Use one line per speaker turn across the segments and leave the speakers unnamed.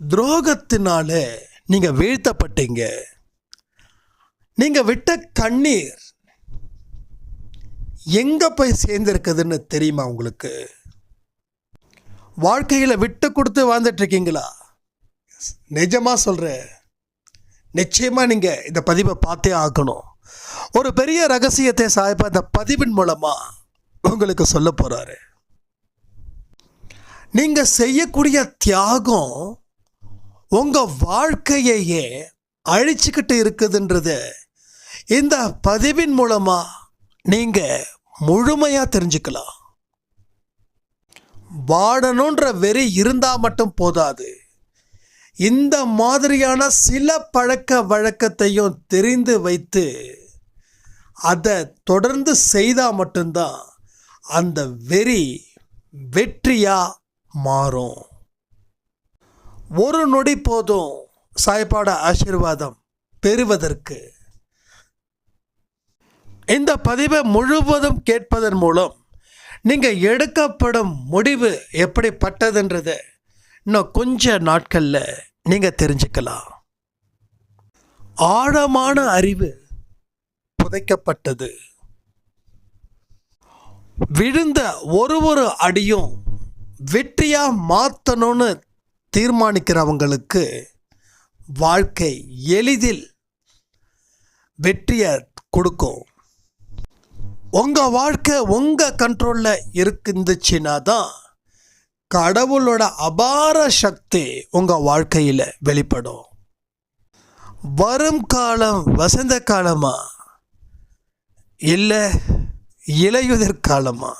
துரோகத்தினால நீங்கள் வீழ்த்தப்பட்டீங்க. நீங்கள் விட்ட கண்ணீர் எங்கே போய் சேர்ந்துருக்குதுன்னு தெரியுமா உங்களுக்கு? வாழ்க்கையில் விட்டு கொடுத்து வாழ்ந்துட்டுருக்கீங்களா? நிஜமாக சொல்கிறேன் நிச்சயமாக நீங்கள் இந்த பதிவை பார்த்தே ஆகணும். ஒரு பெரிய ரகசியத்தை சாய்ப்பா இந்த பதிவின் மூலமாக உங்களுக்கு சொல்ல போகிறாரு நீங்கள் செய்யக்கூடிய தியாகம் உங்கள் வாழ்க்கையையே அழிச்சுக்கிட்டு இருக்குதுன்றத இந்த பதிவின் மூலமாக நீங்கள் முழுமையாக தெரிஞ்சுக்கலாம். வாடணுன்ற வெறி இருந்தால் மட்டும் போதாது. இந்த மாதிரியான சில பழக்க வழக்கத்தையும் தெரிந்து வைத்து அதை தொடர்ந்து செய்தால் மட்டும்தான் அந்த வெறி வெற்றியாக மாறும். ஒரு நொடி போதும் சாய்பாட ஆசீர்வாதம் பெறுவதற்கு. இந்த பதிவை முழுவதும் கேட்பதன் மூலம் நீங்கள் எடுக்கப்படும் முடிவு எப்படிப்பட்டதுன்றத இன்னும் கொஞ்ச நாட்களில் நீங்கள் தெரிஞ்சுக்கலாம். ஆழமான அறிவு புதைக்கப்பட்டது. விழுந்த ஒரு ஒரு அடியும் வெற்றியாக மாற்றணும்னு தீர்மானிக்கிறவங்களுக்கு வாழ்க்கை எளிதில் வெற்றியை கொடுக்கும். உங்கள் வாழ்க்கை உங்கள் கண்ட்ரோலில் இருக்குந்துச்சுன்னா தான் கடவுளோட அபார சக்தி உங்கள் வாழ்க்கையில் வெளிப்படும். வரும் காலம் வசந்த காலமா? இல்லை இலையுதிர் காலமா?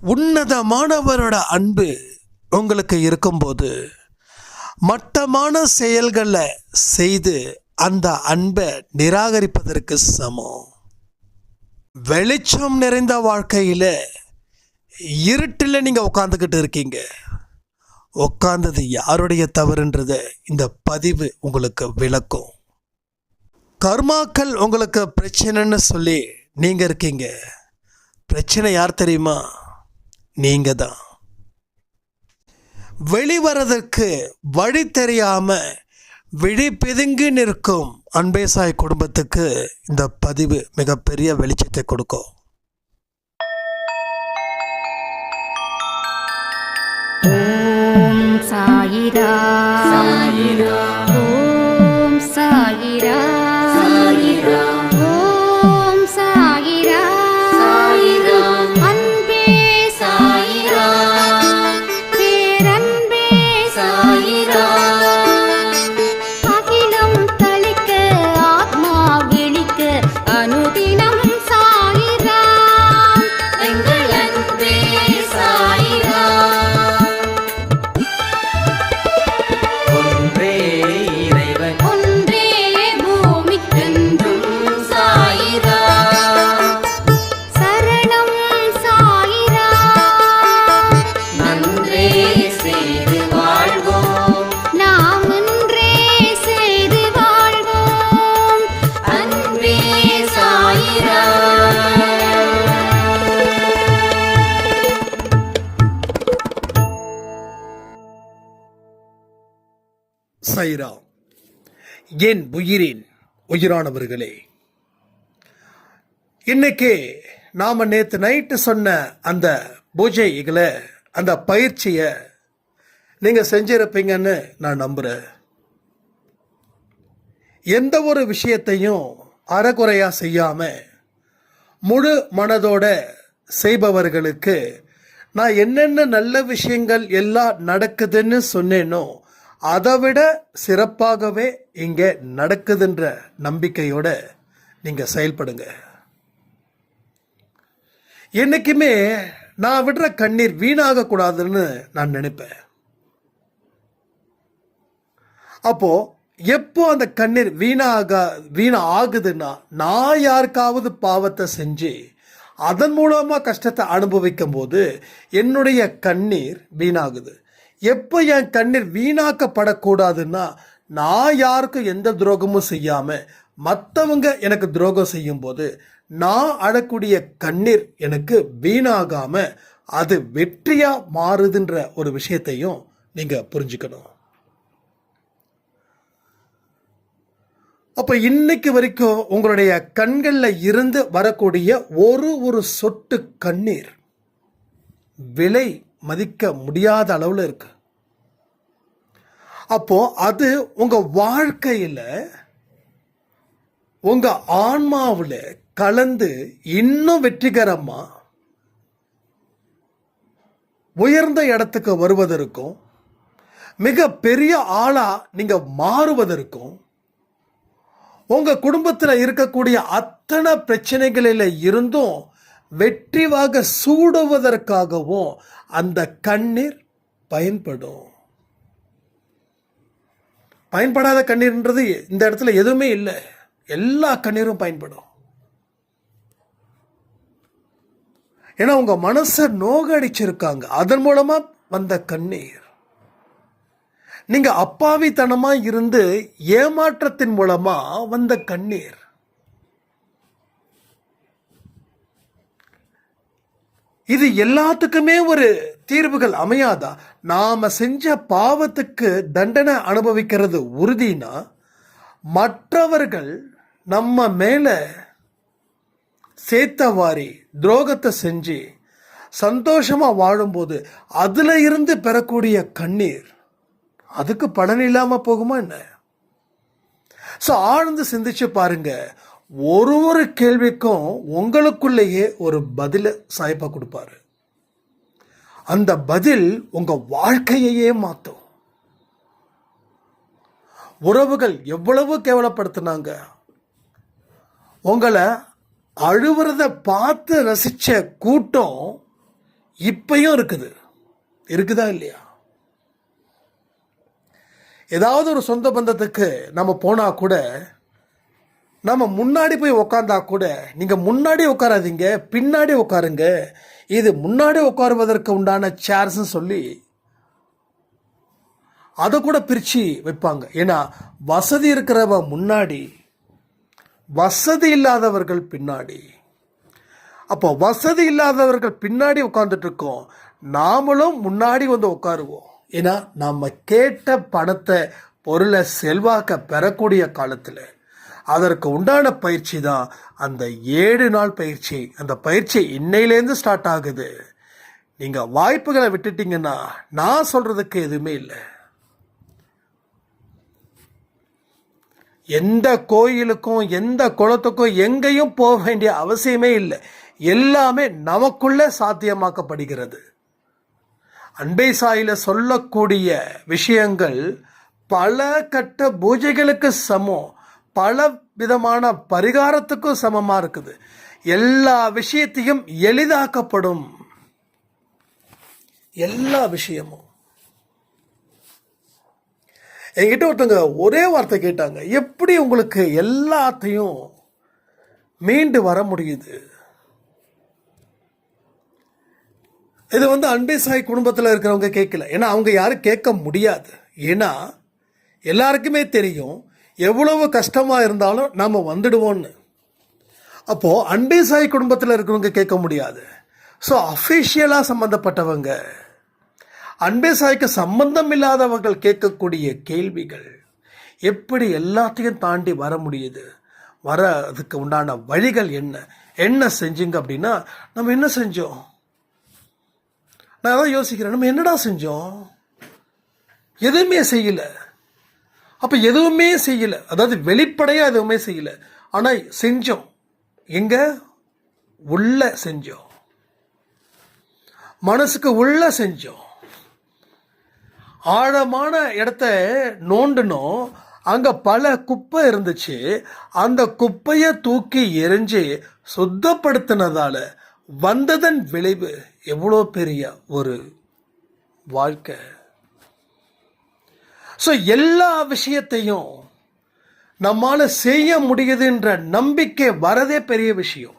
உன்னதமானவரோட அன்பு உங்களுக்கு இருக்கும்போது மட்டமான செயல்களை செய்து அந்த அன்பை நிராகரிப்பதற்கு சமம். வெளிச்சம் நிறைந்த வாழ்க்கையில் இருட்டில் நீங்கள் உட்காந்துக்கிட்டு இருக்கீங்க. உட்காந்தது யாருடைய தவறுன்றத இந்த பதிவு உங்களுக்கு விளக்கும். கர்மாக்கள் உங்களுக்கு பிரச்சனைன்னு சொல்லி நீங்கள் இருக்கீங்க. பிரச்சனை யார் தெரியுமா? நீங்கள் தான் வெளிவரதற்கு வழி தெரியாம விழி பிதுங்கி நிற்கும் அன்பேசாய் குடும்பத்துக்கு இந்த பதிவு மிகப்பெரிய வெளிச்சத்தை கொடுக்கும்.
ஓம் சாயிரா. சாயிரா. ஓம் சாயிரா சாயிரா.
என் உயிரின்? உயிரானவர்களே. இன்னைக்கு நாம நேற்று நைட்டு சொன்ன அந்த பூஜைகளை அந்த பயிற்சியை நீங்க செஞ்சிருப்பீங்கன்னு நான் நம்புறேன். எந்த ஒரு விஷயத்தையும் அறகுறையா செய்யாம முழு மனதோட செய்பவர்களுக்கு நான் என்னென்ன நல்ல விஷயங்கள் எல்லாம் நடக்குதுன்னு சொன்னேனோ அதைவிட சிறப்பாகவே இங்கே நடக்குதுன்ற நம்பிக்கையோட நீங்கள் செயல்படுங்க. என்னைக்குமே நான் விடுற கண்ணீர் வீணாக கூடாதுன்னு நான் நினைப்பேன். அப்போ எப்போ அந்த கண்ணீர் வீணாக வீணா ஆகுதுன்னா நான் யாருக்காவது பாவத்தை செஞ்சு அதன் மூலமாக கஷ்டத்தை அனுபவிக்கும் போது என்னுடைய கண்ணீர் வீணாகுது. எப்போ என் கண்ணீர் வீணாக்கப்படக்கூடாதுன்னா நான் யாருக்கும் எந்த துரோகமும் செய்யாமல் மற்றவங்க எனக்கு துரோகம் செய்யும்போது நான் அழக்கூடிய கண்ணீர் எனக்கு வீணாகாமல் அது வெற்றியாக மாறுதுன்ற ஒரு விஷயத்தையும் நீங்கள் புரிஞ்சுக்கணும். அப்போ இன்னைக்கு வரைக்கும் உங்களுடைய கண்களில் இருந்து வரக்கூடிய ஒரு ஒரு சொட்டு கண்ணீர் விலை மதிக்க முடியாத அளவில் இருக்கு. அப்போ அது உங்க வாழ்க்கையில உங்க ஆன்மாவில் கலந்து இன்னும் வெற்றிகரமா உயர்ந்த இடத்துக்கு வருவதற்கும் மிக பெரிய ஆளா நீங்க மாறுவதற்கும் உங்க குடும்பத்தில் இருக்கக்கூடிய அத்தனை பிரச்சனைகளில் இருந்தும் வெற்றிவாக சூடுவதற்காகவும் அந்த கண்ணீர் பயன்படும். பயன்படாத கண்ணீர்ன்றது இந்த இடத்துல எதுவுமே இல்லை. எல்லா கண்ணீரும் பயன்படும். ஏன்னா உங்க மனசை நோகடிச்சிருக்காங்க. அதன் மூலமா வந்த கண்ணீர். நீங்க அப்பாவித்தனமா இருந்து ஏமாற்றத்தின் மூலமா வந்த கண்ணீர். இது எல்லாத்துக்குமே ஒரு தீர்வுகள் அமையாதா? நாம செஞ்ச பாவத்துக்கு தண்டனை அனுபவிக்கிறது உறுதினா மற்றவர்கள் நம்ம மேலே சேத்தவாரி துரோகத்தை செஞ்சு சந்தோஷமாக வாழும்போது அதில் இருந்து பெறக்கூடிய கண்ணீர் அதுக்கு பலன் இல்லாமல் போகுமா என்ன? ஸோ ஆழ்ந்து சிந்திச்சு பாருங்கள் ஒரு ஒரு கேள்விக்கும் உங்களுக்குள்ளேயே ஒரு பதிலை சாய்ப்பா கொடுப்பாரு. அந்த பதில் உங்க வாழ்க்கையையே மாற்றும் உறவுகள் எவ்வளவு கேவலப்படுத்தினாங்க. உங்களை அழுவுறத பார்த்து ரசிச்ச கூட்டம் இப்பையும் இருக்குது. இருக்குதா இல்லையா? ஏதாவது ஒரு சொந்த பந்தத்துக்கு நம்ம போனால் கூட நம்ம முன்னாடி போய் உக்காந்தா கூட நீங்கள் முன்னாடி உட்காராதீங்க பின்னாடி உட்காருங்க இது முன்னாடி உட்காருவதற்கு உண்டான சேர்ஸ்ன்னு சொல்லி அதை கூட பிரித்து வைப்பாங்க. ஏன்னா வசதி இருக்கிறவ முன்னாடி வசதி இல்லாதவர்கள் பின்னாடி. அப்போ வசதி இல்லாதவர்கள் பின்னாடி உட்காந்துட்டு இருக்கோம் நாமளும் முன்னாடி வந்து உட்காருவோம் ஏன்னா நம்ம கேட்ட பணத்தை பொருளை செல்வாக்க பெறக்கூடிய காலத்தில். அதற்கு உண்டான பயிற்சி தான் அந்த ஏழு நாள் பயிற்சி. அந்த பயிற்சி இன்னையிலேருந்து ஸ்டார்ட் ஆகுது. நீங்கள் வாய்ப்புகளை விட்டுட்டீங்கன்னா நான் சொல்கிறதுக்கு எதுவுமே இல்லை. எந்த கோயிலுக்கும் எந்த குளத்துக்கும் எங்கேயும் போக வேண்டிய அவசியமே இல்லை. எல்லாமே நமக்குள்ளே சாத்தியமாக்கப்படுகிறது. அன்பை சாயில சொல்லக்கூடிய விஷயங்கள் பல கட்ட பூஜைகளுக்கு சமம். பல விதமான பரிகாரத்துக்கும் சமமாக இருக்குது. எல்லா விஷயத்தையும் எளிதாக்கப்படும். எல்லா விஷயமும். என்கிட்ட ஒருத்தங்க ஒரே வார்த்தை கேட்டாங்க. எப்படி உங்களுக்கு எல்லாத்தையும் மீண்டு வர முடியுது? இது வந்து அன்பே சாய் குடும்பத்தில் இருக்கிறவங்க கேட்கல ஏன்னா அவங்க யாரும் கேட்க முடியாது. ஏன்னா எல்லாருக்குமே தெரியும். எவ்வளவு கஷ்டமாக இருந்தாலும் நாம் வந்துடுவோன்னு அப்போது அன்பே சாய் குடும்பத்தில் இருக்கிறவங்க கேட்க முடியாது. ஸோ அஃபிஷியலாக சம்மந்தப்பட்டவங்க அன்பே சாய்க்கு சம்பந்தம் இல்லாதவர்கள் கேட்கக்கூடிய கேள்விகள் எப்படி எல்லாத்தையும் தாண்டி வர முடியுது? வர அதுக்கு உண்டான வழிகள் என்ன? என்ன செஞ்சுங்க அப்படின்னா நம்ம என்ன செஞ்சோம்? நான் அதான் யோசிக்கிறேன் நம்ம என்னடா செஞ்சோம்? எதுவுமே செய்யலை. அப்போ எதுவுமே செய்யலை. அதாவது வெளிப்படையாக எதுவுமே செய்யலை. ஆனால் செஞ்சோம். எங்க? உள்ள செஞ்சோம். மனசுக்கு உள்ள செஞ்சோம். ஆழமான இடத்த நோண்டணும் அங்கே பல குப்பை இருந்துச்சு. அந்த குப்பையை தூக்கி எரிஞ்சு சுத்தப்படுத்தினதால வந்ததன் விளைவு எவ்வளோ பெரிய ஒரு வாழ்க்கை. ஸோ எல்லா விஷயத்தையும் நம்மால் செய்ய முடியுதுன்ற நம்பிக்கை வரதே பெரிய விஷயம்.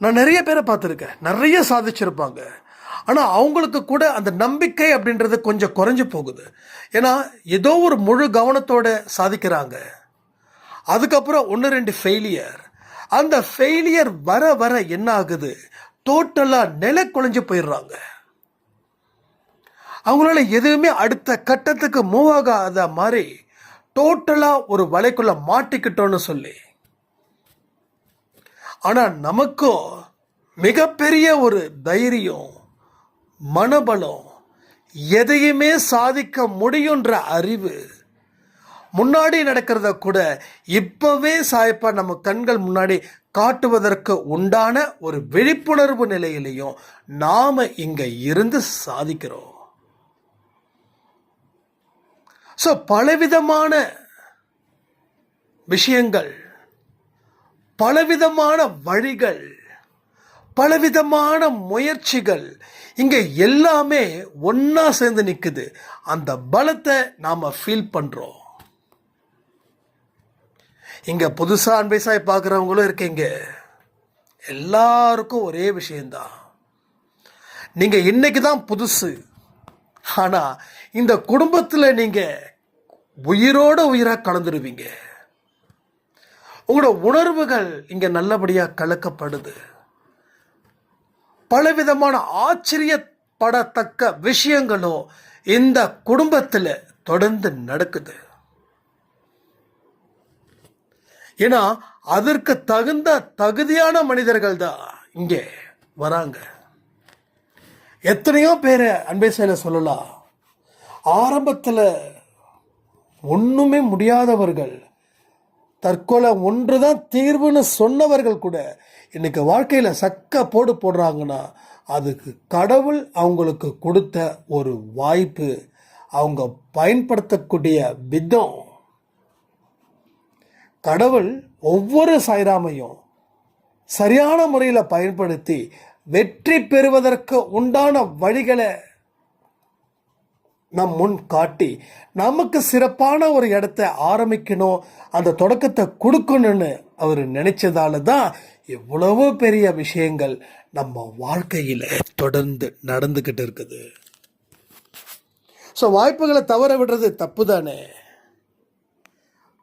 நான் நிறைய பேரை பார்த்துருக்கேன். நிறைய சாதிச்சிருப்பாங்க. ஆனால் அவங்களுக்கு கூட அந்த நம்பிக்கை அப்படின்றது கொஞ்சம் குறைஞ்சு போகுது. ஏன்னா ஏதோ ஒரு முழு கவனத்தோடு சாதிக்கிறாங்க. அதுக்கப்புறம் ஒன்று ரெண்டு ஃபெயிலியர் அந்த ஃபெயிலியர் வர வர என்ன ஆகுது டோட்டலாக நிலை குலைஞ்சு போயிடுறாங்க. அவங்களால எதுவுமே அடுத்த கட்டத்துக்கு மூவ் ஆகாத மாதிரி டோட்டலா ஒரு வலைக்குள்ள மாட்டிக்கிட்டோம்னு சொல்லி. ஆனா நமக்கும் மிகப்பெரிய ஒரு தைரியம் மனபலம் எதையுமே சாதிக்க முடியுன்ற அறிவு முன்னாடி நடக்கிறத கூட இப்பவே சாய்ப்பா நம்ம கண்கள் முன்னாடி காட்டுவதற்கு உண்டான ஒரு விழிப்புணர்வு நிலையிலையும் நாம இங்க இருந்து சாதிக்கிறோம். ஸோ பலவிதமான விஷயங்கள் பலவிதமான வழிகள் பலவிதமான முயற்சிகள் இங்கே எல்லாமே ஒன்றா சேர்ந்து நிற்குது அந்த பலத்தை நாம் ஃபீல் பண்ணுறோம் இங்கே புதுசாக அன்பைசாய் பார்க்குறவங்களும் இருக்கீங்க. எல்லாருக்கும் ஒரே விஷயந்தான் நீங்கள் இன்னைக்கு தான் புதுசு. ஆனால் இந்த குடும்பத்தில் நீங்கள் உயிரோட உயிராக கலந்துருவீங்க. உங்களோட உணர்வுகள் இங்கே நல்லபடியாக கலக்கப்படுது. பலவிதமான ஆச்சரியப்படத்தக்க விஷயங்களும் இந்த குடும்பத்தில் தொடர்ந்து நடக்குது. ஏன்னா அதற்கு தகுந்த தகுதியான மனிதர்கள் தான் இங்கே வராங்க. எத்தனையோ பேரை அன்பை செயல சொல்லலாம். ஆரம்பத்தில் ஒன்றுமே முடியாதவர்கள் தற்கொலை ஒன்று தான் தீர்வுன்னு சொன்னவர்கள் கூட இன்னைக்கு வாழ்க்கையில் சக்க போடு போடுறாங்கன்னா அதுக்கு கடவுள் அவங்களுக்கு கொடுத்த ஒரு வாய்ப்பு அவங்க பயன்படுத்தக்கூடிய விதம். கடவுள் ஒவ்வொரு சாய்ராமையும் சரியான முறையில் பயன்படுத்தி வெற்றி பெறுவதற்கு உண்டான வழிகளை நம் முன் காட்டி நமக்கு சிறப்பான ஒரு இடத்த ஆரம்பிக்கணும் அந்த தொடக்கத்தை கொடுக்கணும்னு அவர் நினைச்சதால தான் இவ்வளவு பெரிய விஷயங்கள் நம்ம வாழ்க்கையில் தொடர்ந்து நடந்துக்கிட்டு இருக்குது. ஸோ வாய்ப்புகளை தவற விடுறது தப்பு தானே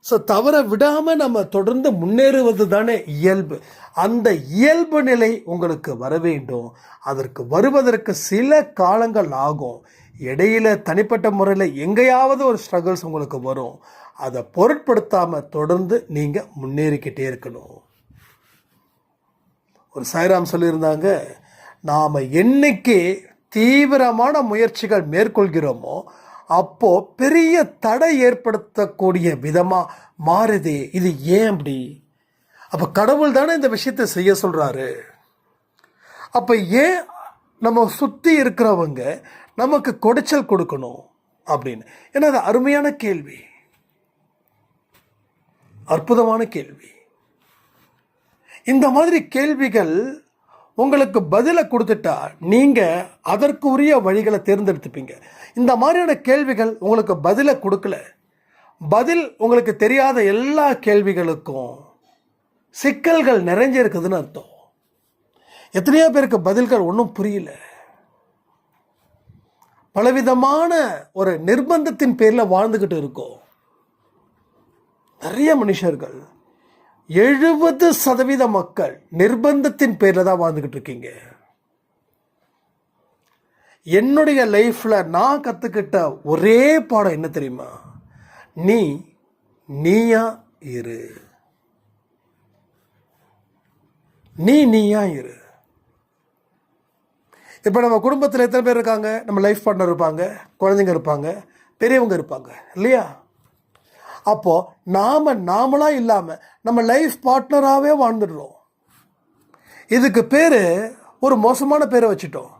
ஸோ தவற விடாமல் நம்ம தொடர்ந்து முன்னேறுவது தானே இயல்பு. அந்த இயல்பு நிலை உங்களுக்கு வர வேண்டும். அதற்கு வருவதற்கு சில காலங்கள் ஆகும். இடையில தனிப்பட்ட முறையில் எங்கேயாவது ஒரு ஸ்ட்ரகிள்ஸ் உங்களுக்கு வரும். அதை பொருட்படுத்தாமல் தொடர்ந்து நீங்கள் முன்னேறிக்கிட்டே இருக்கணும். ஒரு சாய்ராம் சொல்லியிருந்தாங்க நாம் என்னைக்கு தீவிரமான முயற்சிகள் மேற்கொள்கிறோமோ அப்போ பெரிய தடை ஏற்படுத்தக்கூடிய விதமாக மாறுதே. இது ஏன் அப்படி? அப்போ கடவுள் தானே இந்த விஷயத்தை செய்ய சொல்கிறாரு அப்போ ஏன் நம்ம சுற்றி இருக்கிறவங்க நமக்கு கொடைச்சல் கொடுக்கணும் அப்படின்னு? ஏன்னா அது அருமையான கேள்வி. அற்புதமான கேள்வி. இந்த மாதிரி கேள்விகள் உங்களுக்கு பதிலை கொடுத்துட்டா நீங்கள் அதற்கு உரிய வழிகளை தேர்ந்தெடுத்துப்பீங்க. இந்த மாதிரியான கேள்விகள் உங்களுக்கு பதிலை கொடுக்கல. பதில் உங்களுக்கு தெரியாத எல்லா கேள்விகளுக்கும் சிக்கல்கள் நிறைஞ்சிருக்குதுன்னு அர்த்தம். எத்தனையோ பேருக்கு பதில்கள் ஒன்றும் புரியல. பலவிதமான ஒரு நிர்பந்தத்தின் பேரில் வாழ்ந்துக்கிட்டு இருக்கோம். நிறைய மனுஷர்கள் எழுபது சதவீத மக்கள் நிர்பந்தத்தின் பேரில் தான் வாழ்ந்துக்கிட்டு இருக்கீங்க. என்னுடைய லைஃப்பில் நான் கற்றுக்கிட்ட ஒரே பாடம் என்ன தெரியுமா? நீ நீயா இரு. நீ நீயா இரு. இப்போ நம்ம குடும்பத்தில் எத்தனை பேர் இருக்காங்க? நம்ம லைஃப் பார்ட்னர் இருப்பாங்க குழந்தைங்க இருப்பாங்க பெரியவங்க இருப்பாங்க இல்லையா? அப்போது நாம் நாமளாக இல்லாமல் நம்ம லைஃப் பார்ட்னராகவே வாழ்ந்துடுறோம். இதுக்கு பேர் ஒரு மோசமான பேரை வச்சுட்டோம்.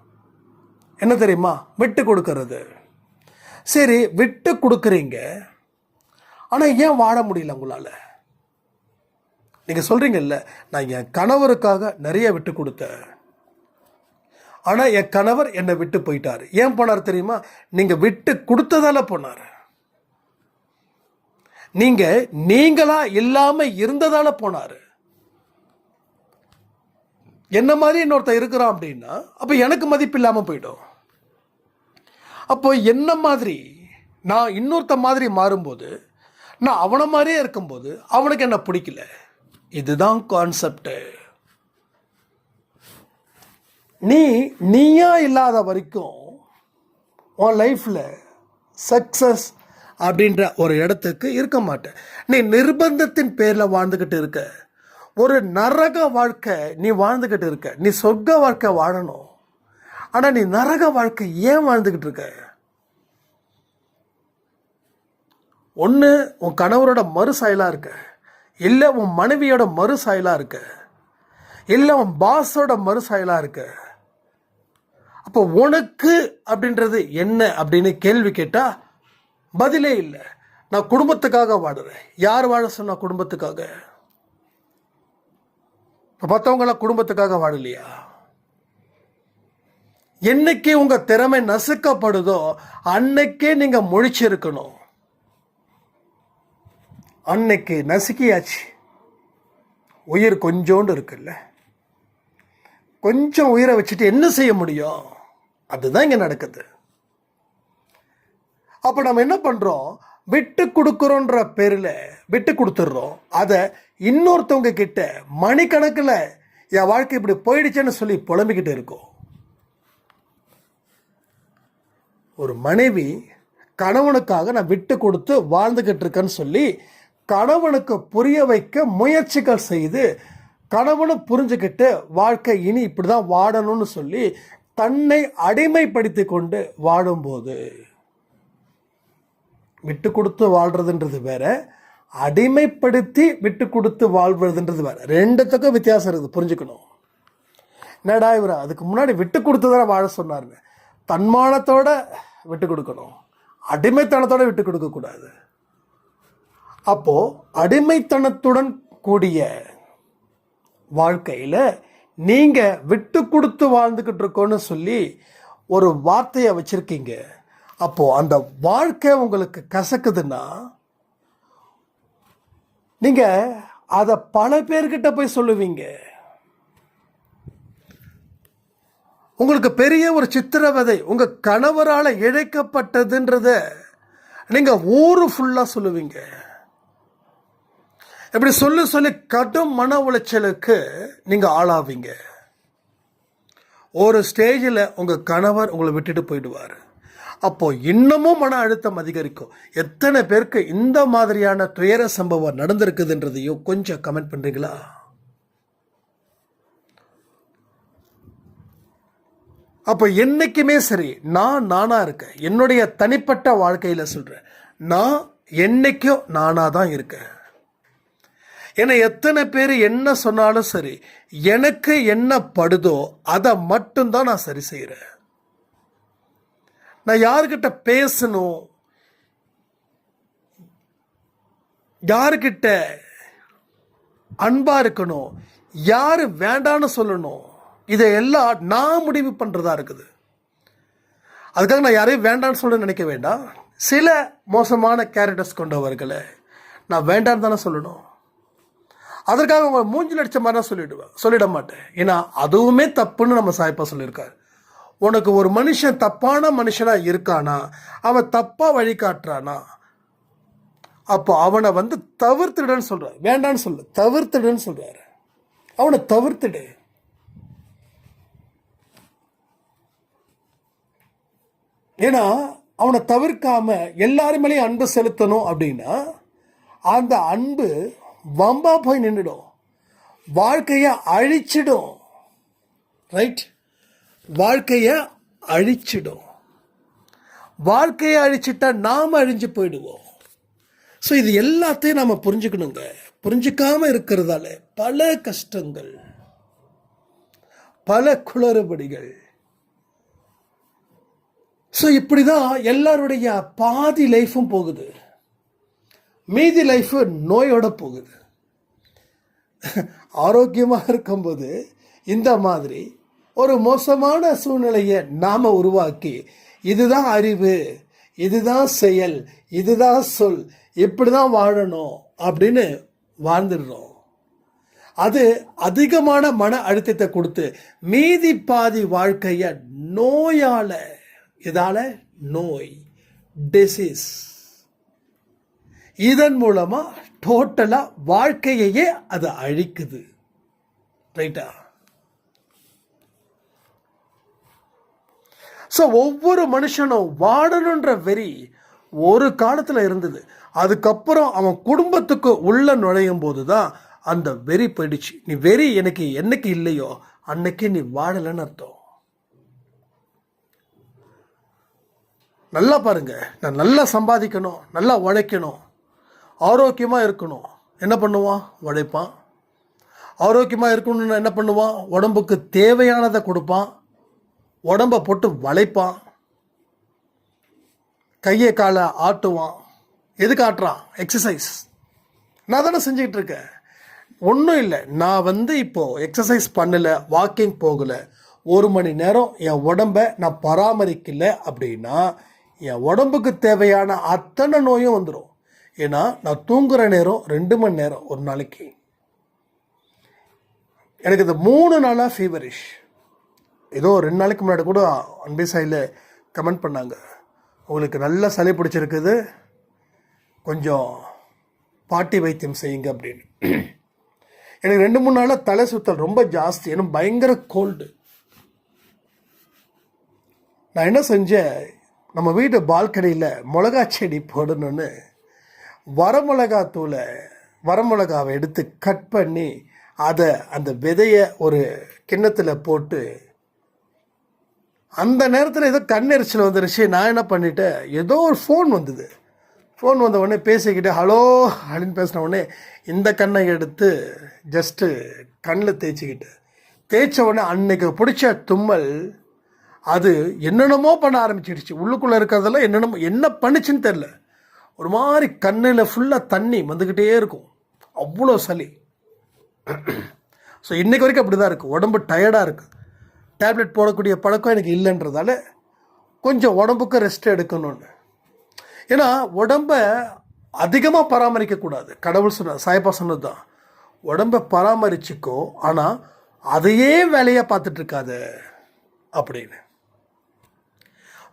என்ன தெரியுமா? விட்டு கொடுக்கறது. சரி விட்டு கொடுக்குறீங்க. ஆனால் ஏன் வாழ முடியல உங்களால்? நீங்கள் சொல்கிறீங்கல்ல நான் என் கணவருக்காக நிறைய விட்டு கொடுத்தேன். ஆனால் என் கணவர் என்னை விட்டு போயிட்டார். ஏன் போனார் தெரியுமா? நீங்கள் விட்டு கொடுத்ததால போனார். நீங்க நீங்களா இல்லாம இருந்ததால போனாரு. என்ன மாதிரி இன்னொருத்தன் இருக்கிறான் அப்படின்னா அப்ப எனக்கு மதிப்பு இல்லாம போயிடும். அப்போ என்ன மாதிரி நான் இன்னொருத்த மாதிரி மாறும்போது நான் அவனை மாதிரியே இருக்கும்போது அவனுக்கு என்ன பிடிக்கல? இதுதான் கான்செப்டு நீ நீயா இல்லாத வரைக்கும் உன் லைஃப்பில் சக்ஸஸ் அப்படின்ற ஒரு இடத்துக்கு இருக்க மாட்டேன். நீ நிர்பந்தத்தின் பேரில் வாழ்ந்துக்கிட்டு இருக்க. ஒரு நரக வாழ்க்கை நீ வாழ்ந்துக்கிட்டு இருக்க. நீ சொர்க்க வாழ்க்கை வாழணும். ஆனால் நீ நரக வாழ்க்கை ஏன் வாழ்ந்துக்கிட்டு இருக்க? ஒன்று உன் கணவரோட மறு சாயலாக இருக்க. இல்லை உன் மனைவியோட மறு சாயலாக இருக்க. இல்லை உன் பாஸோட மறு சாயலாக இருக்க. அப்போ உனக்கு அப்படின்றது என்ன அப்படின்னு கேள்வி கேட்டால் பதிலே இல்லை. நான் குடும்பத்துக்காக வாடுறேன். யார் வாழ சொன்னா குடும்பத்துக்காக? இப்போ மற்றவங்களாம் குடும்பத்துக்காக வாடலையா? என்னைக்கு உங்க திறமை நசுக்கப்படுதோ அன்னைக்கே நீங்க முழிச்சிருக்கணும். அன்னைக்கு நசுக்கியாச்சு. உயிர் கொஞ்சோண்டு இருக்குல்ல. கொஞ்சம் உயிரை வச்சுட்டு என்ன செய்ய முடியும்? அதுதான் இங்க நடக்குது. அப்போ நம்ம என்ன பண்ணுறோம் விட்டு கொடுக்குறோன்ற பேரில் விட்டு கொடுத்துட்றோம். அதை இன்னொருத்தவங்க கிட்ட மணிக்கணக்கில் என் வாழ்க்கை இப்படி போயிடுச்சேன்னு சொல்லி புலம்பிக்கிட்டு இருக்கோம். ஒரு மனைவி கணவனுக்காக நான் விட்டு கொடுத்து வாழ்ந்துக்கிட்டு இருக்கேன்னு சொல்லி கணவனுக்கு புரிய வைக்க முயற்சிகள் செய்து கணவனும் புரிஞ்சுக்கிட்டு வாழ்க்கை இனி இப்படி தான் வாடணும்னு சொல்லி தன்னை அடிமைப்படுத்தி கொண்டு வாடும்போது விட்டு கொடுத்து வாழ்றதுன்றது வேற அடிமைப்படுத்தி விட்டு கொடுத்து வாழ்வதுன்றது வேற. ரெண்டுத்துக்கும் வித்தியாசம் இருக்குது புரிஞ்சுக்கணும். என்னடா இவர் அதுக்கு முன்னாடி விட்டு கொடுத்து தானே வாழ சொன்னாருன்னு தன்மானத்தோட விட்டு கொடுக்கணும் அடிமைத்தனத்தோட விட்டு கொடுக்க கூடாது. அப்போ அடிமைத்தனத்துடன் கூடிய வாழ்க்கையில் நீங்கள் விட்டு கொடுத்து வாழ்ந்துக்கிட்டு இருக்கோன்னு சொல்லி ஒரு வார்த்தையை வச்சுருக்கீங்க. அப்போ அந்த வாழ்க்கை உங்களுக்கு கசக்குதுன்னா நீங்க அதை பல பேர்கிட்ட போய் சொல்லுவீங்க. உங்களுக்கு பெரிய ஒரு சித்திரவதை உங்க கணவரால் இழைக்கப்பட்டதுன்றத நீங்க ஊரு ஃபுல்லா சொல்லுவீங்க. இப்படி சொல்லி சொல்லி கடும் மன உளைச்சலுக்கு நீங்க ஆளாவீங்க. ஒரு ஸ்டேஜில் உங்க கணவர் உங்களை விட்டுட்டு போயிடுவார். அப்போ இன்னமும் மன அழுத்தம் அதிகரிக்கும். எத்தனை பேருக்கு இந்த மாதிரியான துயர சம்பவம் நடந்திருக்குதுன்றதையும் கொஞ்சம் கமெண்ட் பண்றீங்களா? அப்போ என்னைக்குமே சரி நான் நானா இருக்கேன். என்னுடைய தனிப்பட்ட வாழ்க்கையில சொல்றேன். நான் என்னைக்கும் நானா தான் இருக்கேன். ஏன்னா எத்தனை பேர் என்ன சொன்னாலும் சரி எனக்கு என்ன படுதோ அதை மட்டும்தான் நான் சரி செய்கிறேன் நான் யாருக்கிட்ட பேசணும்? யாருக்கிட்ட அன்பா இருக்கணும்? யாரு வேண்டான்னு சொல்லணும்? இதையெல்லாம் நான் முடிவு பண்றதா இருக்குது. அதுக்காக நான் யாரையும் வேண்டாம்னு சொல்ல நினைக்க வேண்டாம். சில மோசமான கேரக்டர்ஸ் கொண்டவர்களை நான் வேண்டான்னு தானே சொல்லணும். அதற்காக உங்களை மூஞ்சில் அடிச்ச மாதிரி தான் சொல்லிடுவேன் சொல்லிட மாட்டேன். ஏன்னா அதுவுமே தப்புன்னு நம்ம சாய்ப்பா சொல்லியிருக்காரு. உனக்கு ஒரு மனுஷன் தப்பான மனுஷனா இருக்கானா? அவன் தப்பா வழிகாட்டுறானா? அப்போ அவனை வந்து தவிர்த்துடுன்னு சொல்றாரு வேண்டான்னு சொல்லு. தவிர்த்துடுன்னு சொல்றாரு. அவனை தவிர்த்துடு. ஏன்னா அவனை தவிர்க்காம எல்லாரும் மேலேயும் அன்பு செலுத்தணும் அப்படின்னா அந்த அன்பு வம்பா போய் நின்றுடும். வாழ்க்கையை அழிச்சிடும். ரைட் வாழ்க்கையை அழிச்சிடும். வாழ்க்கையை அழிச்சிட்டா நாம அழிஞ்சு போயிடுவோம். ஸோ இது எல்லாத்தையும் நாம் புரிஞ்சுக்கணுங்க. புரிஞ்சிக்காமல் இருக்கிறதால பல கஷ்டங்கள் பல குளறுபடிகள். ஸோ இப்படி தான் எல்லாருடைய பாதி லைஃப்பும் போகுது. மீதி லைஃப்பு நோயோட போகுது. ஆரோக்கியமாக இருக்கும்போது இந்த மாதிரி ஒரு மோசமான சூழ்நிலையை நாம உருவாக்கி இதுதான் அறிவு இதுதான் செயல் இதுதான் சொல் இப்படிதான் வாழணும் அப்படின்னு வாழ்ந்துடுறோம். அது அதிகமான மன அழுத்தத்தை கொடுத்து மீதி பாதி வாழ்க்கைய நோயால இதால நோய் டிசீஸ் இதன் மூலமா டோட்டலா வாழ்க்கையையே அது அழிக்குது. ரைட்டா ஸோ ஒவ்வொரு மனுஷனும் வாழணுன்ற வெறி ஒரு காலத்தில் இருந்தது. அதுக்கப்புறம் அவன் குடும்பத்துக்கு உள்ளே நுழையும் போது தான் அந்த வெறி போயிடுச்சு. நீ வெறி எனக்கு என்னைக்கு இல்லையோ அன்னைக்கு நீ வாழலைன்னு அர்த்தம். நல்லா பாருங்க. நான் நல்லா சம்பாதிக்கணும் நல்லா உழைக்கணும். ஆரோக்கியமாக இருக்கணும். என்ன பண்ணுவான்? உழைப்பான். ஆரோக்கியமாக இருக்கணும்னு என்ன பண்ணுவான்? உடம்புக்கு தேவையானதை கொடுப்பான். உடம்பை போட்டு வளைப்பான். கையை காலை ஆட்டுவான். எதுக்கு ஆட்டுறான்? எக்ஸசைஸ் நான் தானே செஞ்சுக்கிட்டு இருக்கேன். ஒன்றும் இல்லை. நான் வந்து இப்போது எக்ஸசைஸ் பண்ணலை வாக்கிங் போகலை. ஒரு மணி நேரம் என் உடம்பை நான் பராமரிக்கலை அப்படின்னா என் உடம்புக்கு தேவையான அத்தனை நோயும் வந்துடும் ஏன்னா நான் தூங்குற நேரம் ரெண்டு மணி நேரம் ஒரு நாளைக்கு. எனக்கு இந்த மூணு நாளாக ஃபீவரிஷ் ஏதோ ரெண்டு நாளைக்கு முன்னாடி கூட அன்பே சாயில் கமெண்ட் பண்ணாங்க. உங்களுக்கு நல்ல சளி பிடிச்சிருக்குது. கொஞ்சம் பாட்டி வைத்தியம் செய்யுங்க அப்படின்னு. எனக்கு ரெண்டு மூணு நாளாக தலை சுத்தல் ரொம்ப ஜாஸ்தி. ஏன்னா பயங்கர கோல்டு நான் என்ன செஞ்சேன்? நம்ம வீட்டு பால்கனியில் மிளகா செடி போடணும்னு வரமிளகா தூளை வரமிளகாவை எடுத்து கட் பண்ணி அதை அந்த விதையை ஒரு கிண்ணத்தில் போட்டு அந்த நேரத்தில் ஏதோ கண்ணெரிச்சல் வந்துருச்சு. நான் என்ன பண்ணிட்டேன்? ஏதோ ஒரு ஃபோன் வந்தது. ஃபோன் வந்த உடனே பேசிக்கிட்டு ஹலோ அப்படின்னு பேசின உடனே இந்த கண்ணை எடுத்து ஜஸ்ட்டு கண்ணில் தேய்ச்சிக்கிட்டு தேய்ச்ச உடனே அன்னைக்கு பிடிச்ச தும்மல் அது என்னென்னமோ பண்ண ஆரம்பிச்சிடுச்சு உள்ளுக்குள்ளே இருக்கிறதெல்லாம் என்னென்னமோ என்ன பண்ணுச்சுன்னு தெரில ஒரு மாதிரி கண்ணில் ஃபுல்லாக தண்ணி வந்துக்கிட்டே இருக்கும். அவ்வளோ சளி. ஸோ இன்றைக்கு வரைக்கும் அப்படி தான் இருக்குது உடம்பு டயர்டாக இருக்குது டேப்லெட் போடக்கூடிய பழக்கம் எனக்கு இல்லைன்றதால கொஞ்சம் உடம்புக்கு ரெஸ்ட் எடுக்கணும்னு. ஏன்னா உடம்பை அதிகமாக பராமரிக்கக்கூடாது. கடவுள் சொன்ன சாயப்பா சொன்னது தான் உடம்பை பராமரிச்சுக்கோ ஆனால் அதையே வேலையாக பார்த்துட்ருக்காது அப்படின்னு.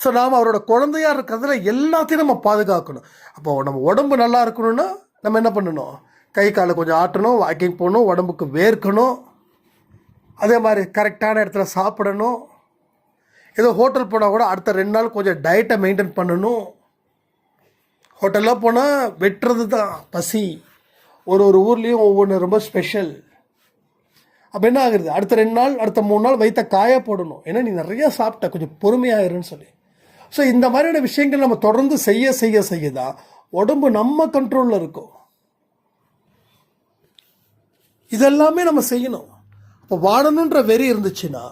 ஸோ நாம் அவரோட குழந்தையாக இருக்கிறதுல எல்லாத்தையும் நம்ம பாதுகாக்கணும். அப்போ நம்ம உடம்பு நல்லா இருக்கணும்னா நம்ம என்ன பண்ணணும்? கை காலை கொஞ்சம் ஆட்டணும் வாக்கிங் போகணும் உடம்புக்கு வேர்க்கணும். அதே மாதிரி கரெக்டான இடத்துல சாப்பிடணும். ஏதோ ஹோட்டல் போனால் கூட அடுத்த ரெண்டு நாள் கொஞ்சம் டயட்டை மெயின்டைன் பண்ணணும். ஹோட்டலில் போனால் வெட்டுறது தான் பசி. ஒரு ஒரு ஊர்லேயும் ஒவ்வொன்று ரொம்ப ஸ்பெஷல் அப்போ என்ன ஆகுது? அடுத்த ரெண்டு நாள் அடுத்த மூணு நாள் வைத்த காய போடணும். ஏன்னா நீ நிறையா சாப்பிட்ட கொஞ்சம் பொறுமையாயிருன்னு சொல்லி. ஸோ இந்த மாதிரியான விஷயங்கள் நம்ம தொடர்ந்து செய்ய செய்ய செய்ய தான் உடம்பு நம்ம கண்ட்ரோலில் இருக்கும். இதெல்லாமே நம்ம செய்யணும். அப்போ வாழணுன்ற வெறி இருந்துச்சுன்னா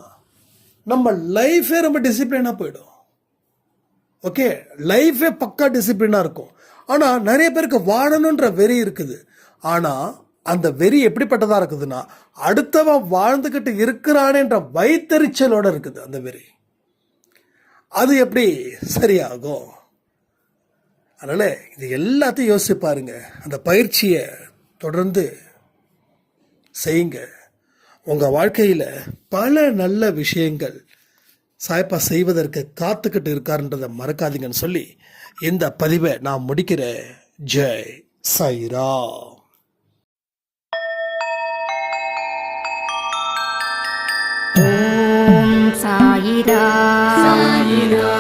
நம்ம லைஃபே ரொம்ப டிசிப்ளினாக போயிடும். ஓகே லைஃபே பக்கா டிசிப்ளினாக இருக்கும். ஆனால் நிறைய பேருக்கு வாழணுன்ற வெறி இருக்குது. ஆனால் அந்த வெறி எப்படிப்பட்டதாக இருக்குதுன்னா அடுத்தவன் வாழ்ந்துக்கிட்டு இருக்கிறானேன்ற வைத்தறிச்சலோடு இருக்குது அந்த வெறி. அது எப்படி சரியாகும்? அதனால் இது எல்லாத்தையும் யோசிச்சு பாருங்க. அந்த பயிற்சியை தொடர்ந்து செய்யுங்க. உங்கள் வாழ்க்கையில் பல நல்ல விஷயங்கள் சாய்ப்பா செய்வதற்கு காத்துக்கிட்டு இருக்காருன்றதை மறக்காதீங்கன்னு சொல்லி இந்த பதிவை நான் முடிக்கிறேன் ஜெய் சாய்ரா
ஓம் சாயிரா
சாயிரா